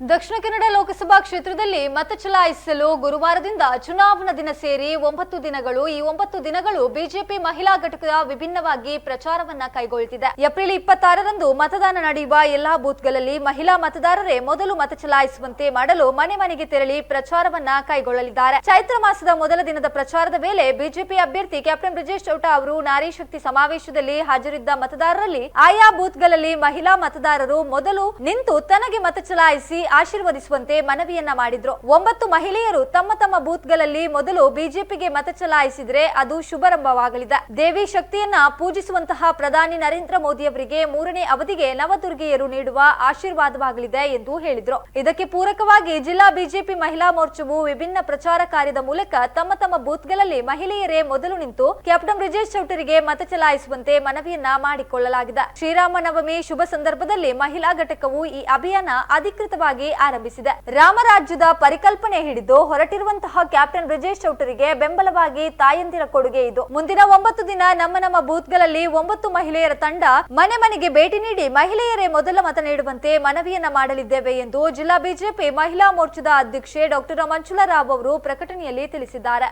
ದಕ್ಷಿಣ ಕನ್ನಡ ಲೋಕಸಭಾ ಕ್ಷೇತ್ರದಲ್ಲಿ ಮತ ಚಲಾಯಿಸಲು ಗುರುವಾರದಿಂದ ಚುನಾವಣಾ ದಿನ ಸೇರಿ ಒಂಬತ್ತು ದಿನಗಳು, ಈ ಒಂಬತ್ತು ದಿನಗಳು ಬಿಜೆಪಿ ಮಹಿಳಾ ಘಟಕದ ವಿಭಿನ್ನವಾಗಿ ಪ್ರಚಾರವನ್ನ ಕೈಗೊಳ್ಳುತ್ತಿದೆ ಏಪ್ರಿಲ್ ಇಪ್ಪತ್ತಾರರಂದು ಮತದಾನ ನಡೆಯುವ ಎಲ್ಲಾ ಬೂತ್ಗಳಲ್ಲಿ ಮಹಿಳಾ ಮತದಾರರೇ ಮೊದಲು ಮತ ಚಲಾಯಿಸುವಂತೆ ಮಾಡಲು ಮನೆ ಮನೆಗೆ ತೆರಳಿ ಪ್ರಚಾರವನ್ನ ಕೈಗೊಳ್ಳಲಿದ್ದಾರೆ. ಚೈತ್ರ ಮಾಸದ ಮೊದಲ ದಿನದ ಪ್ರಚಾರದ ವೇಳೆ ಬಿಜೆಪಿ ಅಭ್ಯರ್ಥಿ ಕ್ಯಾಪ್ಟನ್ ಬ್ರಿಜೇಶ್ ಚೌಟ ಅವರು ನಾರಿ ಶಕ್ತಿ ಸಮಾವೇಶದಲ್ಲಿ ಹಾಜರಿದ್ದ ಮತದಾರರಲ್ಲಿ ಆಯಾ ಬೂತ್ಗಳಲ್ಲಿ ಮಹಿಳಾ ಮತದಾರರು ಮೊದಲು ನಿಂತು ತನಗೆ ಮತ ಚಲಾಯಿಸಿ ಆಶೀರ್ವದಿಸುವಂತೆ ಮನವಿಯನ್ನ ಮಾಡಿದ್ರು. ಒಂಬತ್ತು ಮಹಿಳೆಯರು ತಮ್ಮ ತಮ್ಮ ಬೂತ್ಗಳಲ್ಲಿ ಮೊದಲು ಬಿಜೆಪಿಗೆ ಮತ ಚಲಾಯಿಸಿದ್ರೆ ಅದು ಶುಭಾರಂಭವಾಗಲಿದೆ. ದೇವಿ ಶಕ್ತಿಯನ್ನ ಪೂಜಿಸುವಂತಹ ಪ್ರಧಾನಿ ನರೇಂದ್ರ ಮೋದಿ ಅವರಿಗೆ ಮೂರನೇ ಅವಧಿಗೆ ನವದುರ್ಗೆಯರು ನೀಡುವ ಆಶೀರ್ವಾದವಾಗಲಿದೆ ಎಂದು ಹೇಳಿದ್ರು. ಇದಕ್ಕೆ ಪೂರಕವಾಗಿ ಜಿಲ್ಲಾ ಬಿಜೆಪಿ ಮಹಿಳಾ ಮೋರ್ಚಾವು ವಿಭಿನ್ನ ಪ್ರಚಾರ ಕಾರ್ಯದ ಮೂಲಕ ತಮ್ಮ ತಮ್ಮ ಬೂತ್ಗಳಲ್ಲಿ ಮಹಿಳೆಯರೇ ಮೊದಲು ನಿಂತು ಕ್ಯಾಪ್ಟನ್ ಬ್ರಿಜೇಶ್ ಚೌಟರಿಗೆ ಮತ ಚಲಾಯಿಸುವಂತೆ ಮನವಿಯನ್ನ ಮಾಡಿಕೊಳ್ಳಲಾಗಿದೆ. ಶ್ರೀರಾಮ ನವಮಿ ಶುಭ ಸಂದರ್ಭದಲ್ಲಿ ಮಹಿಳಾ ಘಟಕವು ಈ ಅಭಿಯಾನ ಅಧಿಕೃತವಾಗಿ ಆರಂಭಿಸಿದೆ. ರಾಮರಾಜ್ಯದ ಪರಿಕಲ್ಪನೆ ಹಿಡಿದು ಹೊರಟಿರುವಂತಹ ಕ್ಯಾಪ್ಟನ್ ಬ್ರಿಜೇಶ್ ಚೌಟರಿಗೆ ಬೆಂಬಲವಾಗಿ ತಾಯಂದಿರ ಕೊಡುಗೆ ಇದು. ಮುಂದಿನ ಒಂಬತ್ತು ದಿನ ನಮ್ಮ ನಮ್ಮ ಬೂತ್ಗಳಲ್ಲಿ ಒಂಬತ್ತು ಮಹಿಳೆಯರ ತಂಡ ಮನೆ ಮನೆಗೆ ಭೇಟಿ ನೀಡಿ ಮಹಿಳೆಯರೇ ಮೊದಲ ಮತ ನೀಡುವಂತೆ ಮನವಿಯನ್ನ ಮಾಡಲಿದ್ದೇವೆ ಎಂದು ಜಿಲ್ಲಾ ಬಿಜೆಪಿ ಮಹಿಳಾ ಮೋರ್ಚಾದ ಅಧ್ಯಕ್ಷೆ ಡಾಕ್ಟರ್ ಮಂಜುಳಾ ರಾವ್ ಅವರು ಪ್ರಕಟಣೆಯಲ್ಲಿ ತಿಳಿಸಿದ್ದಾರೆ.